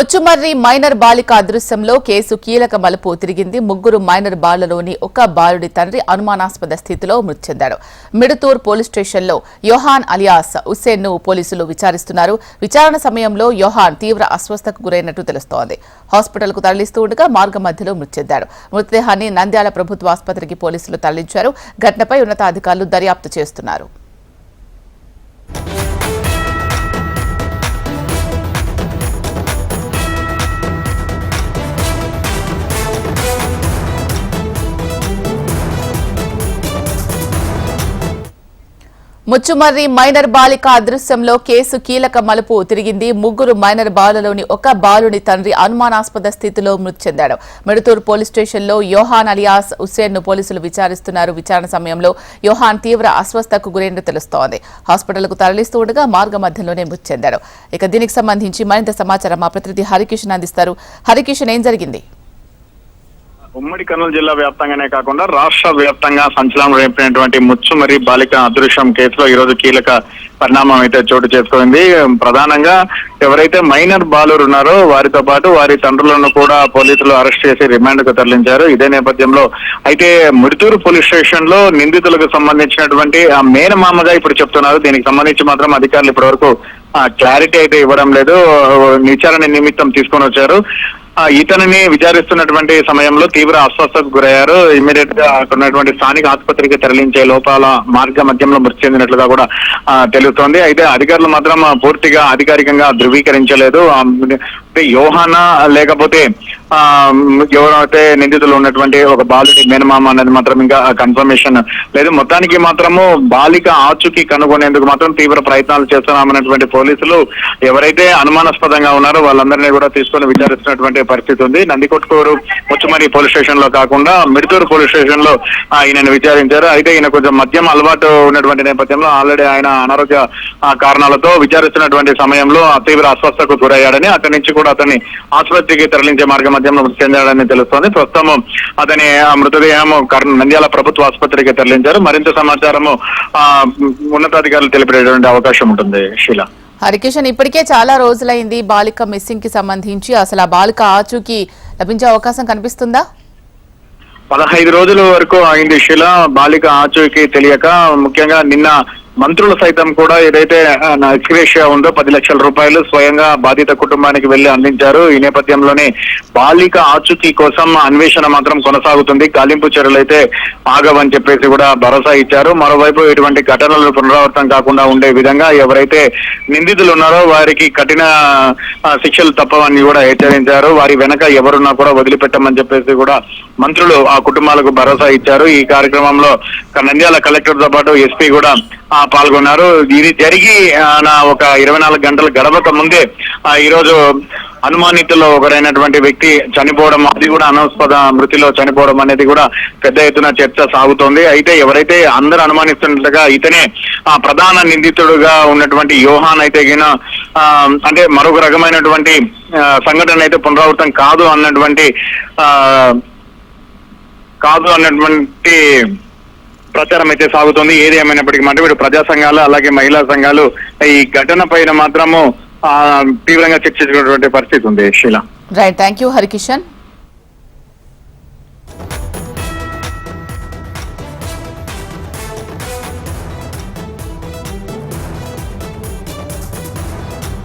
Muchumarri minor బాలిక అదృశ్యంలో case కీలక మలుపు తిరిగింది. ముగ్గురు మైనర్ బాలలోని ఒక బాలుడి తండ్రి అనుమానాస్పద స్థితిలో మృతి చెందాడు. మిడుతూర్ పోలీస్ స్టేషన్లో యోహాన్ అలియాస్ హుస్సేన్ను పోలీసులు విచారిస్తున్నారు. విచారణ సమయంలో యోహాన్ తీవ్ర అస్వస్థకు గురైనట్టు తెలుస్తోంది. హాస్పిటల్కు తరలిస్తూ ఉండగా మార్గ మధ్యలో మృతి చెందాడు. మృతదేహాన్ని నంద్యాల ప్రభుత్వ ఆసుపత్రికి పోలీసులు తరలించారు. ఘటనపై ఉన్నతాధికారులు దర్యాప్తు చేస్తున్నారు. ముచ్చుమర్రి మైనర్ బాలిక అదృశ్యంలో కేసు కీలక మలుపు తిరిగింది. ముగ్గురు మైనర్ బాలలోని ఒక బాలుని తండ్రి అనుమానాస్పద స్థితిలో మృతి చెందాడు. మెడుతూరు పోలీస్ స్టేషన్లో యోహాన్ అలియాస్ హుస్సేన్ను పోలీసులు విచారిస్తున్నారు. విచారణ సమయంలో యోహాన్ తీవ్ర అస్వస్థకు గురైనట్టు తెలుస్తోంది. హాస్పిటల్కు తరలిస్తూ ఉండగా మార్గ మధ్యలోనే మృతి చెందాడు. ఇక దీనికి సంబంధించి మరింత సమాచారం మా ప్రతినిధి హరికిషన్ అందిస్తారు. హరికిషన్ ఏం జరిగింది? ఉమ్మడి కర్నూలు జిల్లా వ్యాప్తంగానే కాకుండా రాష్ట్ర వ్యాప్తంగా సంచలనం రేపినటువంటి ముచ్చుమరి బాలిక అదృశ్యం కేసులో ఈ రోజు కీలక పరిణామం అయితే చోటు చేసుకుంది. ప్రధానంగా ఎవరైతే మైనర్ బాలురు ఉన్నారో వారితో పాటు వారి తండ్రులను కూడా పోలీసులు అరెస్ట్ చేసి రిమాండ్కు తరలించారు. ఇదే నేపథ్యంలో అయితే ముడితూరు పోలీస్ స్టేషన్లో నిందితులకు సంబంధించినటువంటి ఆ మేనమామగా ఇప్పుడు చెప్తున్నారు. దీనికి సంబంధించి మాత్రం అధికారులు ఇప్పటివరకు క్లారిటీ అయితే ఇవ్వడం లేదు. విచారణ నిమిత్తం తీసుకొని వచ్చారు. ఇతనిని విచారిస్తున్నటువంటి సమయంలో తీవ్ర అస్వస్థతకు గురయ్యారు. ఇమీడియట్గా అక్కడ ఉన్నటువంటి స్థానిక ఆసుపత్రికి తరలించే లోపాల మార్గ మధ్యంలో మృతి చెందినట్లుగా కూడా తెలుస్తోంది. అయితే అధికారులు మాత్రం పూర్తిగా అధికారికంగా ధృవీకరించలేదు. ఆ, యోహానా లేకపోతే ఎవరైతే నిందితులు ఉన్నటువంటి ఒక బాలుడి మేనమామ అనేది మాత్రం ఇంకా కన్ఫర్మేషన్ లేదు. మొత్తానికి మాత్రము బాలిక ఆచూకీ కనుగొనేందుకు మాత్రం తీవ్ర ప్రయత్నాలు చేస్తున్నామన్నటువంటి పోలీసులు ఎవరైతే అనుమానాస్పదంగా ఉన్నారో వాళ్ళందరినీ కూడా తీసుకొని విచారిస్తున్నటువంటి పరిస్థితి ఉంది. నందికొట్కూరు ముచ్చుమరి పోలీస్ స్టేషన్లో కాకుండా మిడుతూరు పోలీస్ స్టేషన్లో ఈయనను విచారించారు. అయితే ఈయన కొంచెం మద్యం అలవాటు ఉన్నటువంటి నేపథ్యంలో ఆల్రెడీ ఆయన అనారోగ్య కారణాలతో విచారిస్తున్నటువంటి సమయంలో తీవ్ర అస్వస్థకు గురయ్యాడని అక్కడి నుంచి కూడా అతన్ని ఆసుపత్రికి తరలించే మార్గం మధ్యంలో మృతి చెందాడని తెలుస్తోంది. ప్రస్తుతం అతని మృతదేహం నంద్యాల ప్రభుత్వ ఆసుపత్రికి తరలించారు. మరింత సమాచారము ఉన్నతాధికారులు తెలిపేటువంటి అవకాశం ఉంటుంది శీల హరికిషన్ ఇప్పటికే చాలా రోజులైంది బాలిక మిస్సింగ్కి సంబంధించి. అసలు ఆ బాలిక ఆచూకీ లభించే అవకాశం కనిపిస్తుందా? పదహైదు రోజుల వరకు అయింది శిల బాలిక ఆచూకీ తెలియక ముఖ్యంగా నిన్న మంత్రులు సైతం కూడా ఏదైతే ఎక్స్గ్రేషియా ఉందో పది లక్షల రూపాయలు స్వయంగా బాధిత కుటుంబానికి వెళ్ళి అందించారు. ఈ నేపథ్యంలోనే బాలిక ఆచూకీ కోసం అన్వేషణ మాత్రం కొనసాగుతుంది. గాలింపు చర్యలు అయితే ఆగవని చెప్పేసి కూడా భరోసా ఇచ్చారు. మరోవైపు ఇటువంటి ఘటనలు పునరావృతం కాకుండా ఉండే విధంగా ఎవరైతే నిందితులు ఉన్నారో వారికి కఠిన శిక్షలు తప్పవని కూడా హెచ్చరించారు. వారి వెనక ఎవరున్నా కూడా వదిలిపెట్టమని చెప్పేసి కూడా మంత్రులు ఆ కుటుంబాలకు భరోసా ఇచ్చారు. ఈ కార్యక్రమంలో నంద్యాల కలెక్టర్తో పాటు ఎస్పీ కూడా ఆ, పాల్గొన్నారు. ఇది జరిగి నా ఒక ఇరవై నాలుగు గంటల గడవక ముందే ఆ, ఈ రోజు అనుమానితుల్లో ఒకరైనటువంటి వ్యక్తి చనిపోవడం అది కూడా అనవస్పద మృతిలో చనిపోవడం అనేది కూడా పెద్ద ఎత్తున చర్చ సాగుతోంది. అయితే ఎవరైతే అందరూ అనుమానిస్తున్నట్లుగా ఇతనే ఆ ప్రధాన నిందితుడుగా ఉన్నటువంటి యోహాన్ అయితే గిన అంటే మరొక రకమైనటువంటి సంఘటన అయితే పునరావృతం కాదు అన్నటువంటి ఆ కాదు అన్నటువంటి ప్రచారం అయితే సాగుతోంది. ఏది ఏమైనప్పటికీ మాట వీడు ప్రజా సంఘాలు అలాగే మహిళా సంఘాలు ఈ ఘటన పైన మాత్రము ఆ, తీవ్రంగా చర్చించినటువంటి పరిస్థితి ఉంది శీల. Right thank you Harikishan